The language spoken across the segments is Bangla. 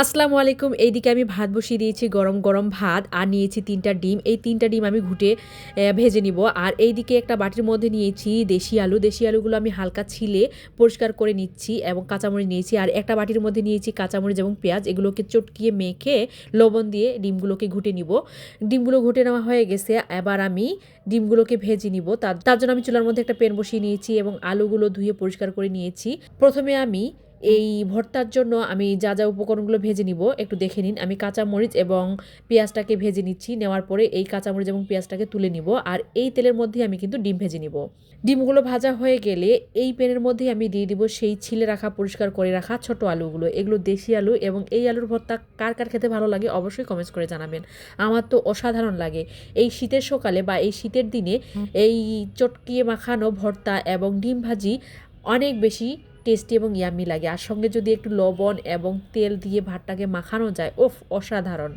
আসসালামু আলাইকুম, এইদিকে আমি ভাত বসিয়ে দিয়েছি গরম গরম ভাত আর নিয়েছি তিনটা ডিম। এই তিনটা ডিম আমি ঘুটে ভেজে নিব। আর এইদিকে একটা বাটির মধ্যে নিয়েছি দেশি আলু। দেশি আলুগুলো আমি হালকা ছিলে পরিষ্কার করে নিচ্ছি এবং কাঁচামরিচ নিয়েছি। আর একটা বাটির মধ্যে নিয়েছি কাঁচামরিচ এবং পেঁয়াজ। এগুলোকে চটকিয়ে মেখে লবণ দিয়ে ডিমগুলোকে ঘুটে নিব। ডিমগুলো ঘুটে নেওয়া হয়ে গেছে। এবার আমি ডিমগুলোকে ভেজে নিব। তার জন্য আমি চুলার মধ্যে একটা পেন বসিয়ে নিয়েছি এবং আলুগুলো ধুয়ে পরিষ্কার করে নিয়েছি। প্রথমে আমি এই ভর্তার জন্য আমি যা যা উপকরণগুলো ভেজে নিব একটু দেখে নিন। আমি কাঁচামরিচ এবং পেঁয়াজটাকে ভেজে নিচ্ছি। নেওয়ার পরে এই কাঁচামরিচ এবং পেঁয়াজটাকে তুলে নিব আর এই তেলের মধ্যে আমি কিন্তু ডিম ভেজে নিব। ডিমগুলো ভাজা হয়ে গেলে এই প্যানের মধ্যেই আমি দিয়ে দিব সেই ছিলে রাখা পরিষ্কার করে রাখা ছোট আলুগুলো। এগুলো দেশি আলু এবং এই আলুর ভর্তা কার কার খেতে ভালো লাগে অবশ্যই কমেন্টস করে জানাবেন। আমার তো অসাধারণ লাগে। এই শীতের সকালে বা এই শীতের দিনে এই চটকিয়ে মাখানো ভর্তা এবং ডিম ভাজি অনেক বেশি টেস্টি এবং ইয়ামি লাগে। আর সঙ্গে যদি একটু লবণ এবং তেল দিয়ে ভাতটাকে মাখানো যায়, ওফ, অসাধারণ।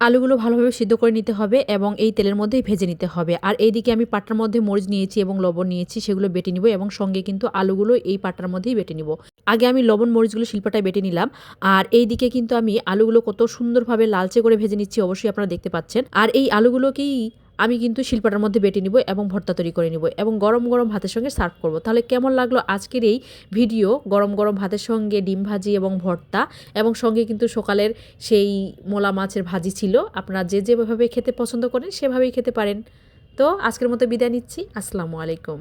আলুগুলো ভালোভাবে সিদ্ধ করে নিতে হবে এবং এই তেলের মধ্যেই ভেজে নিতে হবে। আর এইদিকে আমি পাটার মধ্যে মরিচ নিয়েছি এবং লবণ নিয়েছি, সেগুলো বেটে নিব এবং সঙ্গে কিন্তু আলুগুলো এই পাটার মধ্যেই বেটে নিব। আগে আমি লবণ মরিচগুলো শিল্পাটায় বেটে নিলাম। আর এই দিকে কিন্তু আমি আলুগুলো কত সুন্দরভাবে লালচে করে ভেজে নিচ্ছি, অবশ্যই আপনারা দেখতে পাচ্ছেন। আর এই আলুগুলোকেই আমি কিন্তু শিল্পাটার মধ্যে বেটে নিব এবং ভর্তা তৈরি করে নিব এবং গরম গরম ভাতের সঙ্গে সার্ভ করব। তাহলে কেমন লাগল আজকের এই ভিডিও? গরম গরম ভাতের সঙ্গে ডিম ভাজি এবং ভর্তা এবং সঙ্গে কিন্তু সকালের সেই মোলা মাছের ভাজি ছিল। আপনারা যে যেভাবে খেতে পছন্দ করেন সেভাবেই খেতে পারেন। তো আজকের মতো বিদায় নিচ্ছি। আসসালামু আলাইকুম।